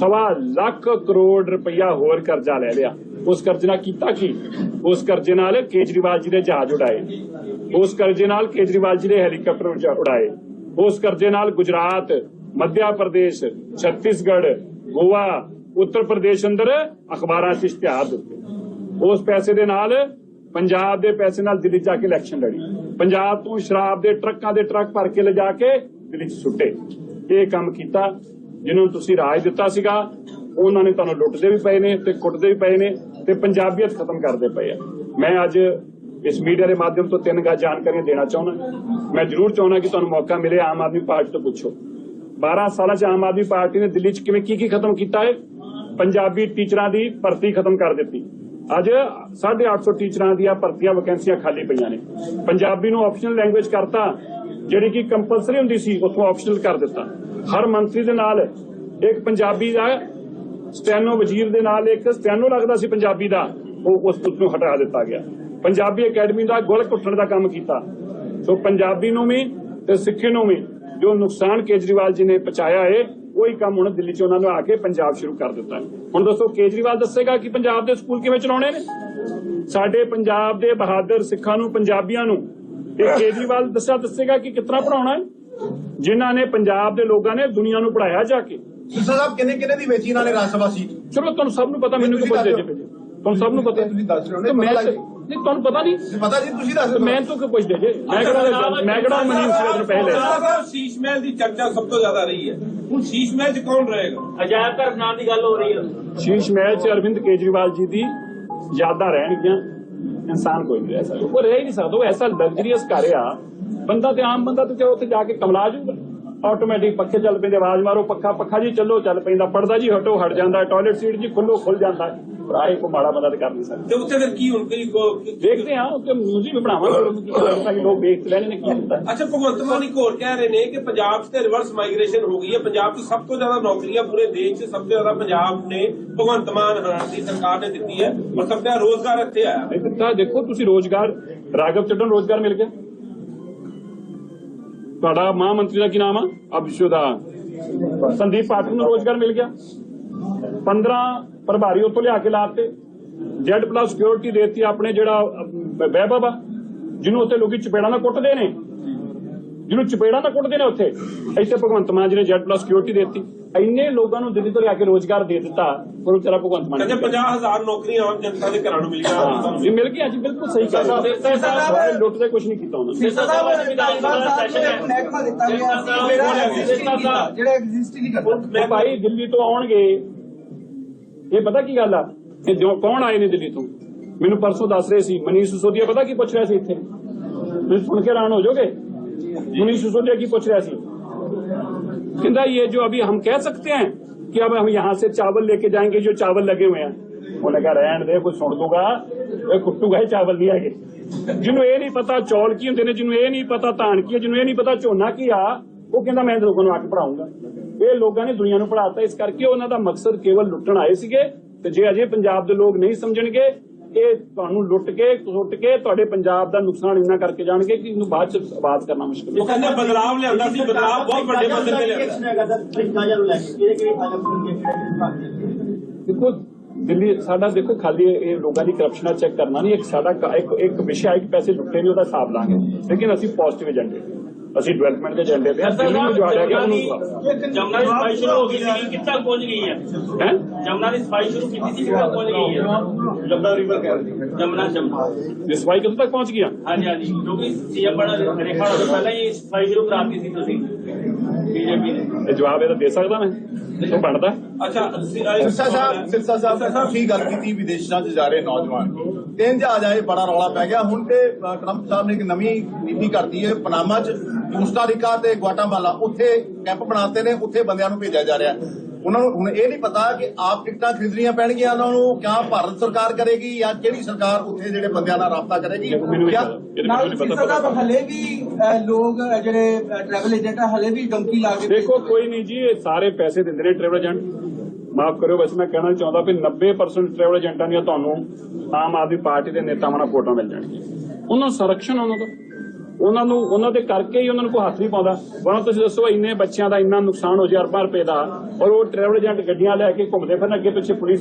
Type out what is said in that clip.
ਸਵਾ ਲੱਖ ਕਰੋੜ ਰੁਪਇਆ ਹੋਰ ਕਰਜ਼ਾ ਲੈ ਲਿਆ। ਉਸ ਕਰਜ਼ੇ ਨਾਲ ਕੀਤਾ ਕੀ? ਉਸ ਕਰਜ਼ੇ ਨਾਲ ਕੇਜਰੀਵਾਲ ਜੀ ਦੇ ਜਹਾਜ਼ ਉਡਾਏ। ਉਸ ਕਰਜ਼ੇ ਨਾਲ ਕੇਜਰੀਵਾਲ ਜੀ ਦੇ ਹੈਲੀਕਾਪਟਰ ਉਡਾਏ। ਉਸ ਕਰਜ਼ੇ ਨਾਲ ਗੁਜਰਾਤ ਮੱਧ ਪ੍ਰਦੇਸ਼, ਛੱਤੀਸਗੜ੍ਹ, ਗੋਆ, ਉੱਤਰ ਪ੍ਰਦੇਸ਼ ਅੰਦਰ ਅਖਬਾਰਾਂ 'ਚ ਇਸ਼ਤਿਹਾਰ ਦਿੱਤੇ। ਉਸ ਪੈਸੇ ਦੇ ਨਾਲ ਪੰਜਾਬ ਦੇ ਪੈਸੇ ਨਾਲ ਦਿੱਲੀ ਜਾ ਕੇ ਇਲੈਕਸ਼ਨ ਲੜੀ। ਪੰਜਾਬ ਤੋਂ ਸ਼ਰਾਬ ਦੇ ਟਰੱਕਾਂ ਦੇ ਟਰੱਕ ਭਰ ਕੇ ਲਿਜਾ ਕੇ ਦਿੱਲੀ 'ਚ ਸੁੱਟੇ। ਇਹ ਕੰਮ ਕੀਤਾ। ਜਿਹਨਾਂ ਨੂੰ ਤੁਸੀਂ ਰਾਜ ਦਿੱਤਾ ਸੀਗਾ, ਉਹਨਾਂ ਨੇ ਤੁਹਾਨੂੰ ਲੁੱਟਦੇ ਵੀ ਪਏ ਨੇ ਤੇ ਕੁੱਟਦੇ ਵੀ ਪਏ ਨੇ ਤੇ ਪੰਜਾਬੀਅਤ ਖਤਮ ਕਰਦੇ ਪਏ ਆ। ਮੈਂ ਅੱਜ ਇਸ ਮੀਡੀਆ ਦੇ ਮਾਧਿਅਮ ਤੋਂ ਤਿੰਨ ਗਾ ਜਾਣਕਾਰੀਆਂ ਦੇਣਾ ਚਾਹੁੰਦਾ। ਮੈਂ ਜ਼ਰੂਰ ਚਾਹੁੰਦਾ ਕਿ ਤੁਹਾਨੂੰ ਮੌਕਾ ਮਿਲੇ ਆਮ ਆਦਮੀ ਪਾਰਟੀ ਤੋਂ ਪੁੱਛੋ। 12 ਸਾਲਾਂ 'ਚ ਆਮ ਆਦਮੀ ਪਾਰਟੀ ਨੇ ਦਿੱਲੀ 'ਚ ਕਿਵੇਂ ਕੀ ਕੀ ਖਤਮ ਕੀਤਾ ਹੈ? ਪੰਜਾਬੀ ਟੀਚਰਾਂ ਦੀ ਭਰਤੀ ਖਤਮ ਕਰ ਦਿੱਤੀ। ਅੱਜ 850 ਟੀਚਰਾਂ ਦੀਆਂ ਭਰਤੀਆਂ ਵੈਕੈਂਸੀਆਂ ਖਾਲੀ ਪਈਆਂ ਨੇ। ਪੰਜਾਬੀ ਨੂੰ ਆਪਸ਼ਨਲ ਲੈਂਗੁਏਜ ਕਰਤਾ। ਜਿਹੜੀ ਕਿ ਕੰਪਲਸਰੀ ਹੁੰਦੀ ਸੀ, ਉੱਥੋਂ ਆਪਸ਼ਨਲ ਕਰ ਦਿੱਤਾ। ਹਰ ਮੰਤਰੀ ਦੇ ਨਾਲ ਇੱਕ ਪੰਜਾਬੀ ਦਾ, ਸਟੈਨੋ ਵਜ਼ੀਰ ਦੇ ਨਾਲ ਇੱਕ ਸਟੈਨੋ ਲੱਗਦਾ ਸੀ ਪੰਜਾਬੀ ਦਾ, ਉਹ ਉਸ ਨੂੰ ਹਟਾ ਦਿੱਤਾ ਗਿਆ। ਪੰਜਾਬੀ ਅਕੈਡਮੀ ਦਾ ਗੁਲ ਘੁੱਟਣ ਦਾ ਕੰਮ ਕੀਤਾ। ਸੋ ਪੰਜਾਬੀ ਨੂੰ ਵੀ ਤੇ ਸਿੱਖੀ ਨੂੰ ਵੀ ਜੋ ਨੁਕਸਾਨ ਕੇਜਰੀਵਾਲ ਜੀ ਨੇ ਪਹੁੰਚਾਇਆ ਹੈ ਉਹੀ ਕੰਮ ਹੁਣ ਦਿੱਲੀ ਚ ਉਹਨਾਂ ਨੂੰ ਆ ਕੇ ਪੰਜਾਬ ਸ਼ੁਰੂ ਕਰ ਦਿੱਤਾ। ਹੁਣ ਦੱਸੋ, ਕੇਜਰੀਵਾਲ ਦੱਸੇਗਾ ਕਿ ਪੰਜਾਬ ਦੇ ਸਕੂਲ ਕਿਵੇਂ ਚਲਾਉਣੇ ਨੇ? ਸਾਡੇ ਪੰਜਾਬ ਦੇ ਬਹਾਦਰ ਸਿੱਖਾਂ ਨੂੰ, ਪੰਜਾਬੀਆਂ ਨੂੰ ਇਹ ਕੇਜਰੀਵਾਲ ਦੱਸਿਆ ਦੱਸੇਗਾ ਕਿ ਕਿਤਨਾ ਪੜਾਉਣਾ ਹੈ? ਜਿਨ੍ਹਾਂ ਨੇ ਪੰਜਾਬ ਦੇ ਲੋਕਾਂ ਨੇ ਦੁਨੀਆ ਨੂੰ ਪੜਾਇਆ ਜਾ ਕੇ। ਸਿੱਧਾ ਸਾਹਿਬ ਕਿੰਨੇ ਕਿੰਨੇ ਦੀ ਵੇਚੀ ਇਹਨਾਂ ਨੇ ਰਾਜ ਸਭਾ ਸੀਟ? ਚਲੋ ਤੁਹਾਨੂੰ ਸਭ ਨੂੰ ਪਤਾ ਮੈਨੂੰ ਕੀ ਪੁੱਛਦੇ ਜੀ ਤੁਹਾਨੂੰ ਸਭ ਨੂੰ ਪਤਾ। ਤੁਸੀਂ ਦੱਸ ਰਹੇ ਹੋ ਨਾ, ਤੇ ਮੈਂ ਪਤਾ ਲੱਗ ਨਹੀਂ ਤੁਹਾਨੂੰ ਪਤਾ ਨਹੀਂ ਪਤਾ ਜੀ ਤੁਸੀਂ ਦੱਸ ਤੇ ਮੈਂ ਤੋਂ ਕਿ ਪੁੱਛਦੇ ਜੇ? ਮੈਂ ਕਿਹੜਾ ਮੈਂ ਕਿਹੜਾ ਮਨੀਮ ਸਿੰਘ ਨੂੰ ਪਹਿਲੇ? ਸਾਹਿਬ ਸ਼ੀਸ਼ ਮਹਿਲ ਦੀ ਚਰਚਾ ਸਭ ਤੋਂ ਜ਼ਿਆਦਾ ਰਹੀ ਹੈ। ਹੁਣ ਸ਼ੀਸ਼ ਮਹਿਲ 'ਚ ਕੌਣ ਰਹੇਗਾ? ਅਜਾਇਬ ਘਰ ਬਣਾਉਣ ਦੀ ਗੱਲ ਹੋ ਰਹੀ ਹੈ। ਸ਼ੀਸ਼ ਮਹਿਲ ਚ ਅਰਵਿੰਦ ਕੇਜਰੀਵਾਲ ਜੀ ਦੀ ਯਾਦਾਂ ਰਹਿਣਗੀਆਂ। ਇਨਸਾਨ ਕੋਈ ਨਹੀਂ ਰਹਿ ਸਕਦਾ। ਉਹ ਰਹਿ ਹੀ ਨਹੀਂ ਸਕਦਾ। ਉਹ ਐਸਾ ਲਗਜ਼ਰੀਅਸ ਘਰ ਆ। ਬੰਦਾ ਤੇ ਆਮ ਬੰਦਾ ਤੇ ਉੱਥੇ ਜਾ ਕੇ ਕਮਲਾ ਜੂਗਾ ਆਟੋਮੈਟਿਕ ਪੱਖੇ ਚੱਲ ਪੈਂਦੇ ਆਵਾਜ਼ ਮਾਰੋ ਪੱਖਾ ਪੱਖਾ ਜੀ ਚੱਲੋ ਚੱਲ ਪੈਂਦਾ ਪਰਦਾ ਜੀ ਹਟੋ ਹਟ ਜਾਂਦਾ ਟਾਇਲਟ ਸੀਟ ਜੀ ਖੁੱਲੋ ਖੁੱਲ ਜਾਂਦਾ। ਭਰਾ ਇਹ ਕੋ ਮਾੜਾ ਤੇ ਕਰ ਨਹੀਂ ਸਕਦਾ। ਤੇ ਉੱਥੇ ਫਿਰ ਕੀ ਹੁਣ ਕੋਈ ਕੋ- ਦੇਖਦੇ ਹਾਂ ਉੱਥੇ ਮਿਊਜ਼ੀਅਮ ਬਣਾਵਾਂਗੇ ਉਹਨੂੰ ਕੀ ਲੋਕ ਦੇਖ ਲੈਣੇ ਨੇ ਕੀ ਹੁੰਦਾ। ਅੱਛਾ ਭਗਵੰਤ ਮਾਨ ਇੱਕ ਹੋਰ ਕਹਿ ਰਹੇ ਨੇ ਕਿ ਪੰਜਾਬ 'ਚ ਤੇ ਰਿਵਰਸ ਮਾਈਗ੍ਰੇਸ਼ਨ ਹੋ ਗਈ ਹੈ। ਪੰਜਾਬ 'ਚ ਸਭ ਤੋਂ ਜ਼ਿਆਦਾ ਨੌਕਰੀਆਂ ਪੂਰੇ ਦੇਸ਼ 'ਚ ਸਭ ਤੋਂ ਜ਼ਿਆਦਾ ਪੰਜਾਬ ਨੇ ਭਗਵੰਤ ਮਾਨ ਹਰਿਆਣਾ ਦੀ ਸਰਕਾਰ ਨੇ ਦਿੱਤੀ ਹੈ। ਔਰ ਸਭ ਤੋਂ ਰੋਜ਼ਗਾਰ ਇੱਥੇ ਆਇਆ। ਦਿੱਤਾ ਦੇਖੋ ਤੁਸੀਂ ਰੋਜ਼ਗਾਰ ਰਾਘਵ ਚੱਡਣ ਰੋਜ਼ਗਾਰ ਮਿਲ ਗਿਆ। ਤੁਹਾਡਾ ਮਹਾ ਮੰਤਰੀ ਦਾ ਕੀ ਨਾਮ ਆ? ਅਬਸ਼ੁਦਾ ਸੰਦੀਪ ਪਾਠਕ ਨੂੰ ਰੋਜ਼ਗਾਰ ਮਿਲ ਗਿਆ। 15 ਪ੍ਰਭਾਰੀ ਉੱਥੋਂ ਲਿਆ ਕੇ ਲਾਤੇ। ਜੈਡ ਪਲੱਸ ਸਿਕਿਉਰਿਟੀ ਦੇਤੀ ਆਪਣੇ ਜਿਹੜਾ ਅਹ, ਵੈਭਵ ਆ ਜਿਹਨੂੰ ਉੱਥੇ ਲੋਕੀ ਚਪੇੜਾਂ ਨਾਲ ਕੁੱਟਦੇ ਨੇ। ਜਿਹਨੂੰ ਚਪੇੜਾਂ ਨਾਲ ਕੁੱਟਦੇ ਨੇ ਉੱਥੇ। ਇੱਥੇ ਭਗਵੰਤ ਮਾਨ ਜੀ ਨੇ ਜੈਡ ਪਲੱਸ ਸਿਕਿਉਰਿਟੀ ਦੇਤੀ। ਇੰਨੇ ਲੋਕਾਂ ਨੂੰ ਦਿੱਲੀ ਤੋਂ ਲਿਆ ਕੇ ਰੋਜ਼ਗਾਰ ਦੇ ਦਿੱਤਾ ਉਹ ਵਿਚਾਰਾ ਭਗਵੰਤ ਮਾਨ ਕਹਿੰਦੇ ਜੀ 50000 ਨੌਕਰੀਆਂ ਆਮ ਜਨਤਾ ਦੇ ਘਰਾਂ ਨੂੰ ਮਿਲੀਆਂ। ਇਹ ਮਿਲ ਗਿਆ ਜੀ ਬਿਲਕੁਲ ਸਹੀ ਹੋ। ਲੁੱਟ ਦੇ ਕੁਝ ਨਹੀਂ ਕੀਤਾ ਉਹਨਾਂ ਨੇ। ਸਿੱਧਾ ਸਾਹਿਬ ਅੱਜ ਵਿਧਾਨ ਸਭਾ ਦਾ ਸੈਸ਼ਨ ਹੈ। ਮਹਿਕਮਾ ਦਿੱਤਾ ਗਿਆ। ਸੀ ਜਿਹੜਾ ਐਗਜ਼ਿਸਟ ਨਹੀਂ ਕੀਤਾ ਜਿਹੜਾ ਐਗਜ਼ਿਸਟ ਹੀ ਨਹੀਂ ਕਰਦਾ ਉਹ ਭਾਈ ਦਿੱਲੀ ਤੋਂ ਆਉਣਗੇ। ਇਹ ਪਤਾ ਕੀ ਗੱਲ ਆ? ਇਹ ਜੋ ਕੌਣ ਆਏ ਨੇ ਦਿੱਲੀ ਤੋਂ? ਮੈਨੂੰ ਪਰਸੋਂ ਦੱਸ ਰਹੇ ਸੀ ਮਨੀਸ਼ ਸਿਸੋਦੀਆ ਪਤਾ ਕੀ ਪੁੱਛ ਰਿਹਾ ਸੀ ਇੱਥੇ? ਤੁਸੀਂ ਸੁਣ ਕੇ ਹੈਰਾਨ ਹੋ ਜਾਓਗੇ? मनीष सिसोदिया की पूछ रहा सी कहता ये जो अभी हम कह सकते हैं कि अब हम यहाँ से चावल लेके जाएंगे जो चावल लगे हुए हैं ਉਹਨੇ ਕਹਾ ਰਹਿਣ ਦੇ ਕੋਈ ਸੁਣ ਦੂਗਾ ਇਹ ਕੁੱਟੂਗਾ ਇਹ ਚਾਵਲ ਨਹੀਂ ਹੈਗੇ ਜਿਹਨੂੰ ਇਹ ਨਹੀਂ ਪਤਾ ਚੌਲ ਕੀ ਹੁੰਦੇ ਨੇ ਜਿਹਨੂੰ ਇਹ ਨਹੀਂ ਪਤਾ ਧਾਨ ਕੀ ਹੈ ਜਿਹਨੂੰ ਇਹ ਨਹੀਂ ਪਤਾ ਝੋਨਾ ਕੀ ਆ ਉਹ ਕਹਿੰਦਾ ਮੈਂ ਲੋਕਾਂ ਨੂੰ ਆ ਕੇ ਪੜਾਉਂਗਾ ਇਹ ਲੋਕਾਂ ਨੇ ਦੁਨੀਆ ਨੂੰ ਪੜਾਤਾ ਇਸ ਕਰਕੇ ਉਹਨਾਂ ਦਾ ਮਕਸਦ ਕੇਵਲ ਲੁੱਟਣ ਆਏ ਸੀਗੇ ਤੇ ਜੇ ਅਜੇ ਪੰਜਾਬ ਦੇ ਲੋਕ ਨਹੀਂ ਸਮਝਣਗੇ ਇਹ ਤੁਹਾਨੂੰ ਲੁੱਟ ਕੇ ਸੁੱਟ ਕੇ ਤੁਹਾਡੇ ਪੰਜਾਬ ਦਾ ਨੁਕਸਾਨ ਇੰਨਾ ਕਰਕੇ ਜਾਣਗੇ ਕਿ ਇਹਨੂੰ ਬਾਅਦ ਚ ਆਵਾਜ਼ ਕਰਨਾ ਮੁਸ਼ਕਲ ਉਹ ਕਹਿੰਦੇ ਬਦਲਾਵ ਲਿਆਂਦਾ ਸੀ ਬਦਲਾਵ ਬਹੁਤ ਵੱਡੇ ਪੱਧਰ ਤੇ ਲਿਆਂਦਾ। ਦੇਖੋ ਦਿੱਲੀ ਸਾਡਾ ਦੇਖੋ ਖਾਲੀ ਇਹ ਲੋਕਾਂ ਦੀ ਕਰਪਸ਼ਨਾਂ ਚੈੱਕ ਕਰਨਾ ਨਹੀਂ ਇੱਕ ਸਾਡਾ ਕ- ਇੱਕ ਇੱਕ ਵਿਸ਼ਾ ਇੱਕ ਪੈਸੇ ਲੁੱਟੇ ਨਹੀਂ ਉਹਦਾ ਹਿਸਾਬ ਲਾਂਗੇ। ਲੇਕਿਨ ਅਸੀਂ ਪੋਜ਼ਿਟਿਵ ਏਜੰਡੇ ਅਸੀਂ ਡਿਵੈਲਪਮੈਂਟ ਦੇ ਏਜੰਡੇ ਤੇ ਹਾਂ। ਦਿੱਲੀ ਨੂੰ ਜਵਾੜਿਆ ਗਿਆ ਉਹਨੂੰ ਜਮਨਾ ਦੀ ਸਫ਼ਾਈ ਸ਼ੁਰੂ ਹੋ ਗਈ ਸੀ ਕਿੱਥੇ ਪਹੁੰਚ ਗਈ ਹੈ? ਹੈ? ਜਮਨਾ ਦੀ ਸਫ਼ਾਈ ਸ਼ੁਰੂ ਕੀਤੀ ਸੀ ਕਿੱਥੇ ਪਹੁੰਚ ਗਈ ਹੈ? ਜਮਨਾ ਰਿਵਰ ਕਹਿ ਰਹੇ ਜਮਨਾ ਜਮਨਾ ਇਸ ਸਫ਼ਾਈ ਕਦੋਂ ਤੱਕ ਪਹੁੰਚ ਗਿਆ ਹਾਂਜੀ ਹਾਂਜੀ। ਕਿਉਂਕਿ ਸੀਐਮ ਬਣਾ ਰੇਖਾ ਤੋਂ ਪਹਿਲਾਂ ਹੀ ਸਫ਼ਾਈ ਸ਼ੁਰੂ ਕਰਾਤੀ ਸੀ ਤੁਸੀਂ ਬੀਜੇਪੀ ਨੇ। ਇਹ ਜਵਾਬ ਇਹਦਾ ਦੇ ਸਕਦਾ ਮੈਂ? ਉਹ ਬਣਦਾ? ਅੱਛਾ ਸਿਰਸਾ ਸਾਹਿਬ ਸਿਰਸਾ ਸਾਹਿਬ। ਤੁਸੀਂ ਗੱਲ ਕੀਤੀ ਵਿਦੇਸ਼ਾਂ 'ਚ ਜਾ ਰਹੇ ਨੌਜਵਾਨ। ਤਿੰਨ ਜਹਾਜ਼ ਆਏ ਬੜਾ ਰੌਲਾ ਪੈ ਗਿਆ। ਹੁਣ ਤੇ ਟਰੰਪ ਸਾਹਿਬ ਨੇ ਇੱਕ ਨਵੀਂ ਨੀਤੀ ਕਰਤੀ ਹੈ ਪਨਾਮਾ 'ਚ ਕੋਸਟਾਰੀਕਾ ਤੇ ਗੁਆਟਾਮਾਲਾ ਉੱਥੇ ਕੈਂਪ ਬਣਾਤੇ ਨੇ ਉੱਥੇ ਬੰਦਿਆਂ ਨੂੰ ਭੇਜਿਆ ਜਾ ਰਿਹਾ। ਉਹਨਾਂ ਨੂੰ ਹੁਣ ਇਹ ਨਹੀਂ ਪਤਾ ਕਿ ਆਪ ਟਿਕਟਾਂ ਖਰੀਦਣੀਆਂ ਪੈਣਗੀਆਂ ਉਹਨਾਂ ਨੂੰ ਕਿਆ ਭਾਰਤ ਸਰਕਾਰ ਕਰੇਗੀ ਜਾਂ ਕਿਹੜੀ ਸਰਕਾਰ ਉੱਥੇ ਜਿਹੜੇ ਬੰਦਿਆਂ ਨਾਲ ਰਾਬਤਾ ਕਰੇਗੀ। ਨਾਲ ਹਲੇ ਵੀ ਲੋਕ ਜਿਹੜੇ ਟਰੈਵਲ ਏਜੰਟ ਹਲੇ ਵੀ ਡੰਕੀ ਲਾ ਕੇ ਦੇਖੋ ਕੋਈ ਨਹੀਂ ਜੀ ਇਹ ਸਾਰੇ ਪੈਸੇ ਦਿੰਦੇ ਨੇ ਟਰੈਵਲ ਏਜੰਟ ਮਾਫ ਕਰਿਓ ਬਸ ਮੈਂ ਕਹਿਣਾ ਚਾਹੁੰਦਾ ਵੀ 90% ਟਰੈਵਲ ਏਜੰਟਾਂ ਦੀਆਂ ਤੁਹਾਨੂੰ ਆਮ ਆਦਮੀ ਪਾਰਟੀ ਦੇ ਨੇਤਾਵਾਂ ਨਾਲ ਫੋਟੋ ਮਿਲ ਜਾਣਗੀਆਂ। ਉਹਨਾਂ ਨੂੰ ਸੰਰਕਸ਼ਣ ਉਹਨਾਂ ਦਾ ਉਹਨਾਂ ਨੂੰ, ਉਹਨਾਂ ਦੇ ਕਰਕੇ ਹੀ ਉਹਨਾਂ ਨੂੰ ਕੋਈ ਹੱਥ ਨਹੀਂ ਪਾਉਂਦਾ। ਹੁਣ ਤੁਸੀਂ ਦੱਸੋ, ਇੰਨੇ ਬੱਚਿਆਂ ਦਾ ਇੰਨਾ ਨੁਕਸਾਨ ਹੋ ਜਾ ਅਰਬਾਂ ਰੁਪਏ ਦਾ ਔਰ ਉਹ ਟਰੈਵਲ ਏਜੰਟ ਗੱਡੀਆਂ ਲੈ ਕੇ ਘੁੰਮਦੇ ਫਿਰਨ ਅੱਗੇ ਪਿੱਛੇ ਪੁਲਿਸ